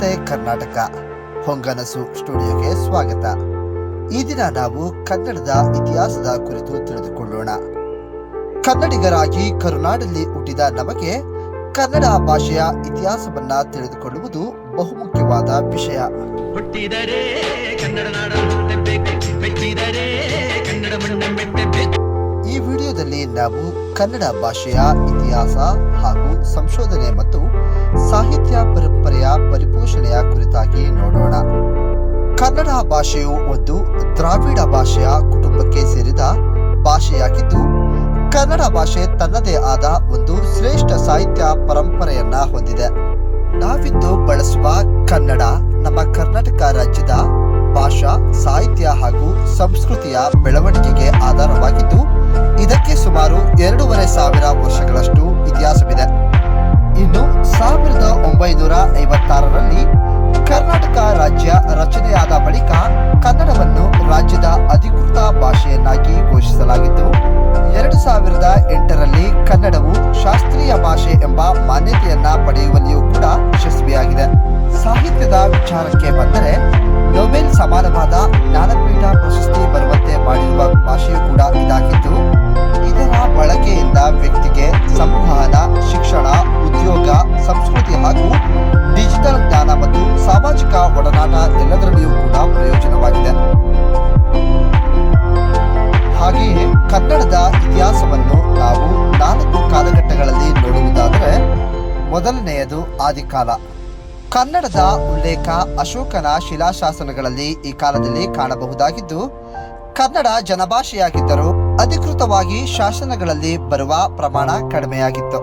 ನಮಸ್ತೆ ಕರ್ನಾಟಕ. ಹೊಂಗನಸು ಸ್ಟುಡಿಯೋಗೆ ಸ್ವಾಗತ. ಈ ದಿನ ನಾವು ಕನ್ನಡದ ಇತಿಹಾಸದ ಕುರಿತು ತಿಳಿದುಕೊಳ್ಳೋಣ. ಕನ್ನಡಿಗರಾಗಿ ಕರುನಾಡಲ್ಲಿ ಹುಟ್ಟಿದ ನಮಗೆ ಕನ್ನಡ ಭಾಷೆಯ ಇತಿಹಾಸವನ್ನ ತಿಳಿದುಕೊಳ್ಳುವುದು ಬಹುಮುಖ್ಯವಾದ ವಿಷಯ. ಹುಟ್ಟಿದರೆ ಕನ್ನಡ ಈ ವಿಡಿಯೋದಲ್ಲಿ ನಾವು ಕನ್ನಡ ಭಾಷೆಯ ಇತಿಹಾಸ ಹಾಗೂ ಸಂಶೋಧನೆ ಮತ್ತು ಸಾಹಿತ್ಯ ಕನ್ನಡ ಭಾಷೆಯು ಒಂದು ದ್ರಾವಿಡ ಭಾಷೆಯ ಕುಟುಂಬಕ್ಕೆ ಸೇರಿದ ಭಾಷೆಯಾಗಿದ್ದು, ಕನ್ನಡ ಭಾಷೆ ತನ್ನದೇ ಆದ ಒಂದು ಶ್ರೇಷ್ಠ ಸಾಹಿತ್ಯ ಪರಂಪರೆಯನ್ನ ಹೊಂದಿದೆ. ನಾವಿಂದು ಬಳಸುವ ಕನ್ನಡ ನಮ್ಮ ಕರ್ನಾಟಕ ರಾಜ್ಯದ ಭಾಷಾ, ಸಾಹಿತ್ಯ ಹಾಗೂ ಸಂಸ್ಕೃತಿಯ ಬೆಳವಣಿಗೆಗೆ ಕನ್ನಡವು ಶಾಸ್ತ್ರೀಯ ಭಾಷೆ ಎಂಬ ಮಾನ್ಯತೆಯನ್ನ ಪಡೆಯುವಲ್ಲಿಯೂ ಕೂಡ ಯಶಸ್ವಿಯಾಗಿದೆ. ಸಾಹಿತ್ಯದ ವಿಚಾರಕ್ಕೆ ಬಂದರೆ ನೊಬೆಲ್ ಸಮಾನವಾದ ಆದಿಕಾಲ. ಕನ್ನಡದ ಉಲ್ಲೇಖ ಅಶೋಕನ ಶಿಲಾಶಾಸನಗಳಲ್ಲಿ ಈ ಕಾಲದಲ್ಲಿ ಕಾಣಬಹುದಾಗಿದ್ದು, ಕನ್ನಡ ಜನಭಾಷೆಯಾಗಿದ್ದರೂ ಅಧಿಕೃತವಾಗಿ ಶಾಸನಗಳಲ್ಲಿ ಬರುವ ಪ್ರಮಾಣ ಕಡಿಮೆಯಾಗಿತ್ತು.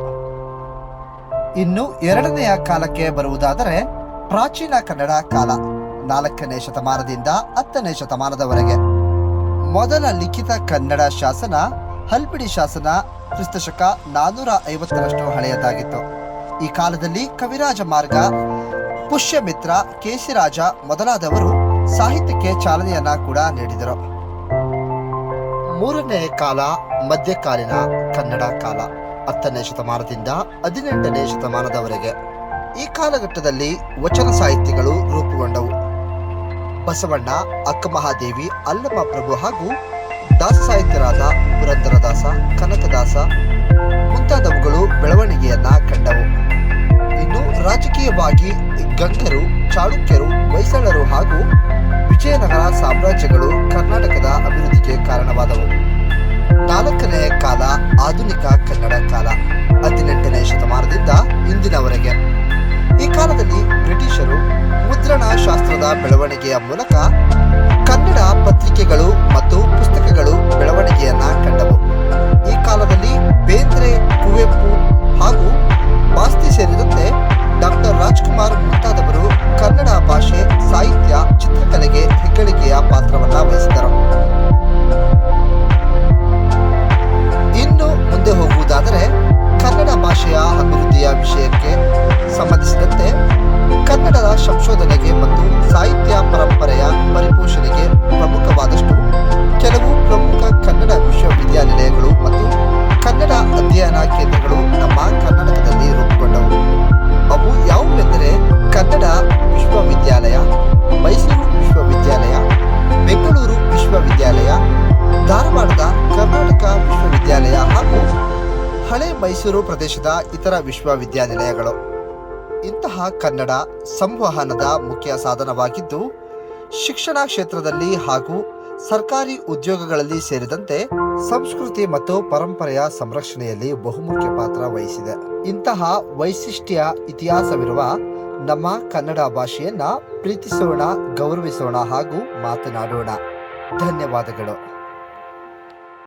ಇನ್ನು ಎರಡನೆಯ ಕಾಲಕ್ಕೆ ಬರುವುದಾದರೆ ಪ್ರಾಚೀನ ಕನ್ನಡ ಕಾಲ, ನಾಲ್ಕನೇ ಶತಮಾನದಿಂದ ಹತ್ತನೇ ಶತಮಾನದವರೆಗೆ. ಮೊದಲ ಲಿಖಿತ ಕನ್ನಡ ಶಾಸನ ಹಲ್ಪಿಡಿ ಶಾಸನ ಕ್ರಿಸ್ತಶಕ ನಾನೂರ ಐವತ್ತರಷ್ಟು ಹಳೆಯದಾಗಿತ್ತು. ಈ ಕಾಲದಲ್ಲಿ ಕವಿರಾಜ ಮಾರ್ಗ, ಪುಷ್ಯಮಿತ್ರ, ಕೇಸಿರಾಜ ಮೊದಲಾದವರು ಸಾಹಿತ್ಯಕ್ಕೆ ಚಾಲನೆಯನ್ನ ಕೂಡ ನೀಡಿದರು. ಮೂರನೇ ಕಾಲ ಮಧ್ಯಕಾಲೀನ ಕನ್ನಡ ಕಾಲ, ಹತ್ತನೇ ಶತಮಾನದಿಂದ ಹದಿನೆಂಟನೇ ಶತಮಾನದವರೆಗೆ. ಈ ಕಾಲಘಟ್ಟದಲ್ಲಿ ವಚನ ಸಾಹಿತ್ಯಗಳು ರೂಪುಗೊಂಡವು. ಬಸವಣ್ಣ, ಅಕ್ಕಮಹಾದೇವಿ, ಅಲ್ಲಮ್ಮ ಪ್ರಭು ಹಾಗೂ ದಾಸ ಸಾಹಿತ್ಯರಾದ ಪುರಂದರದಾಸ, ಕನಕದಾಸ ಮುಂತಾದವುಗಳು ಬೆಳವಣಿಗೆಯನ್ನ ಕಂಡವು. ಇನ್ನು ರಾಜಕೀಯವಾಗಿ ಗಂಗರು, ಚಾಳುಕ್ಯರು, ಹೊಯ್ಸಳರು ಹಾಗೂ ವಿಜಯನಗರ ಸಾಮ್ರಾಜ್ಯಗಳು ಕರ್ನಾಟಕದ ಅಭಿವೃದ್ಧಿಗೆ ಕಾರಣವಾದವು. ನಾಲ್ಕನೆಯ ಕಾಲ ಆಧುನಿಕ ಕನ್ನಡ ಕಾಲ, ಹದಿನೆಂಟನೇ ಶತಮಾನದಿಂದ ಇಂದಿನವರೆಗೆ. ಈ ಕಾಲದಲ್ಲಿ ಬ್ರಿಟಿಷರು ಮುದ್ರಣ ಶಾಸ್ತ್ರದ ಬೆಳವಣಿಗೆಯ ಮೂಲಕ ಕನ್ನಡ ಪತ್ರಿಕೆಗಳು ಮತ್ತು ಪುಸ್ತಕಗಳು ಬೆಳವಣಿಗೆಯನ್ನ ಕಂಡವು ಮೈಸೂರು ಪ್ರದೇಶದ ಇತರ ವಿಶ್ವವಿದ್ಯಾನಿಲಯಗಳು. ಇಂತಹ ಕನ್ನಡ ಸಂವಹನದ ಮುಖ್ಯ ಸಾಧನವಾಗಿದ್ದು, ಶಿಕ್ಷಣ ಕ್ಷೇತ್ರದಲ್ಲಿ ಹಾಗೂ ಸರ್ಕಾರಿ ಉದ್ಯೋಗಗಳಲ್ಲಿ ಸೇರಿದಂತೆ ಸಂಸ್ಕೃತಿ ಮತ್ತು ಪರಂಪರೆಯ ಸಂರಕ್ಷಣೆಯಲ್ಲಿ ಬಹುಮುಖ್ಯ ಪಾತ್ರ ವಹಿಸಿದೆ. ಇಂತಹ ವೈಶಿಷ್ಟ್ಯ ಇತಿಹಾಸವಿರುವ ನಮ್ಮ ಕನ್ನಡ ಭಾಷೆಯನ್ನ ಪ್ರೀತಿಸೋಣ, ಗೌರವಿಸೋಣ ಹಾಗೂ ಮಾತನಾಡೋಣ. ಧನ್ಯವಾದಗಳು.